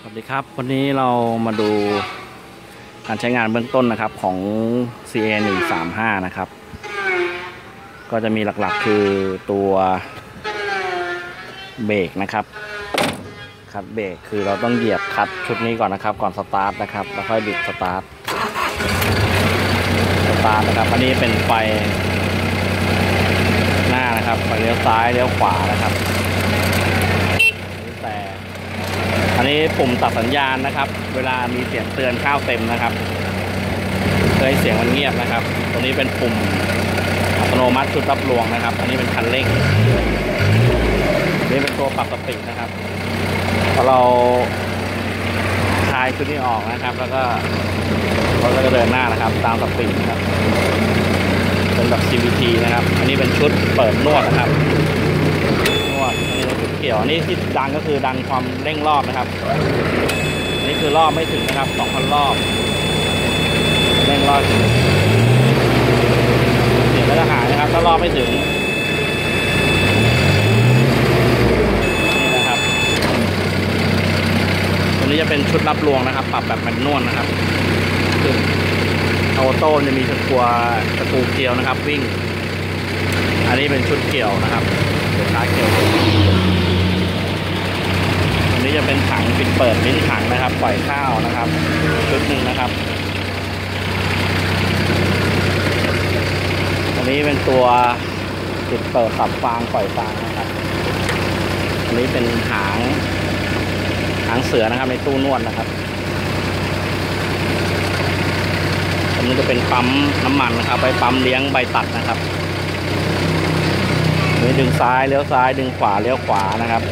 สวัสดีครับ วันนี้เรามาดูการใช้งานเบื้องต้นนะครับของ CA 1 3 5นะครับ ก็จะมีหลักๆคือตัวเบรกนะครับ คัดเบรกคือเราต้องเหยียบคัดชุดนี้ก่อนนะครับ ก่อนสตาร์ทนะครับ แล้วค่อยบิดสตาร์ท สตาร์ทนะครับ อันนี้เป็นไฟหน้านะครับ ไฟเลี้ยวซ้ายเลี้ยวขวานะครับแต่ อันนี้ปุ่มตัดสัญญาณนะครับ เวลามีเสียงเตือนข้าวเต็มนะครับเพื่อให้เสียงมันเงียบนะครับ ตรงนี้เป็นปุ่มอัตโนมัติชุดรับรวงนะครับ อันนี้เป็นคันเร่งนี่เป็นตัวปรับสปีดนะครับพอเราคลายชุดนี้ออกนะครับ แล้วก็เราก็จะเดินหน้านะครับ ตามสปีดนะครับ เป็นแบบ CVT นะครับ อันนี้เป็นชุดเปิดนวดนะครับ เกี่ยวนนี้ที่ดังก็คือดังความเร่งรอบนะครับ นี่คือรอบไม่ถึงนะครับ2,000รอบเร่งรอบเสียงก็จะหายนะครับถ้ารอบไม่ถึงนี่นะครับตัวนี้จะเป็นชุดรับรวงนะครับ ปรับแบบแมนนวลนะครับซึ่งออโต้จะมีตะกัวตะปูเกลียวนะครับ วิ่ง อันนี้เป็นชุดเกี่ยวนะครับ เป็นขาเกี่ยวอันนี้จะ เป็นถังปิดเปิดลิ้นถังนะครับ ปล่อยข้าวนะครับชุดหนึ่งนะครับอันนี้เป็นตัวปิดเปิดปรับฟางปล่อยฟางนะครับอันนี้เป็นหางหางเสือนะครับในตู้นวดนะครับอันนี้จะเป็นปั๊มน้ำมันนะครับไปปั๊มเลี้ยงใบตัดนะครับนี่ดึงซ้ายเลี้ยวซ้ายดึงขวาเลี้ยวขวานะครับ